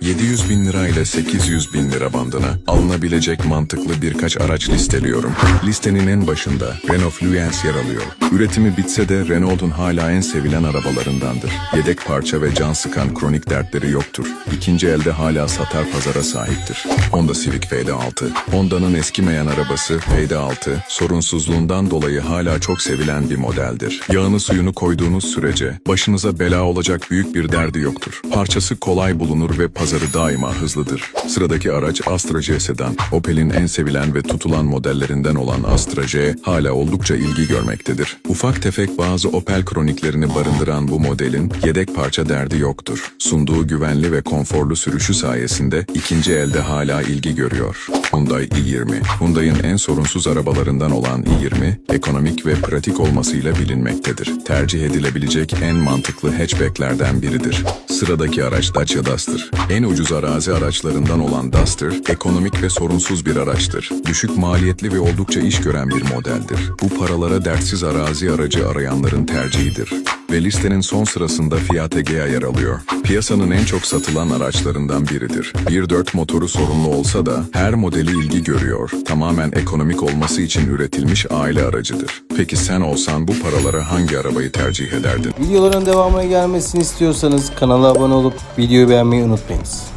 700 bin lira ile 800 bin lira bandına alınabilecek mantıklı birkaç araç listeliyorum. Listenin en başında Renault Fluence yer alıyor. Üretimi bitse de Renault'un hala en sevilen arabalarındandır. Yedek parça ve can sıkan kronik dertleri yoktur. İkinci elde hala satar pazara sahiptir. Honda Civic FD6. Honda'nın eskimeyen arabası FD6, sorunsuzluğundan dolayı hala çok sevilen bir modeldir. Yağını suyunu koyduğunuz sürece başınıza bela olacak büyük bir derdi yoktur. Parçası kolay bulunur ve pazarı daima hızlıdır. Sıradaki araç Astra J sedan. Opel'in en sevilen ve tutulan modellerinden olan Astra J hala oldukça ilgi görmektedir. Ufak tefek bazı Opel kroniklerini barındıran bu modelin yedek parça derdi yoktur. Sunduğu güvenli ve konforlu sürüşü sayesinde ikinci elde hala ilgi görüyor. Hyundai i20. Hyundai'nin en sorunsuz arabalarından olan i20, ekonomik ve pratik olmasıyla bilinmektedir. Tercih edilebilecek en mantıklı hatchbacklerden biridir. Sıradaki araç Dacia Duster. En ucuz arazi araçlarından olan Duster, ekonomik ve sorunsuz bir araçtır. Düşük maliyetli ve oldukça iş gören bir modeldir. Bu paralara dertsiz arazi aracı arayanların tercihidir. Ve listenin son sırasında Fiat Egea yer alıyor. Piyasanın en çok satılan araçlarından biridir. 1.4 motoru sorunlu olsa da her modeli ilgi görüyor. Tamamen ekonomik olması için üretilmiş aile aracıdır. Peki sen olsan bu paralara hangi arabayı tercih ederdin? Videoların devamına gelmesini istiyorsanız kanala abone olup videoyu beğenmeyi unutmayınız.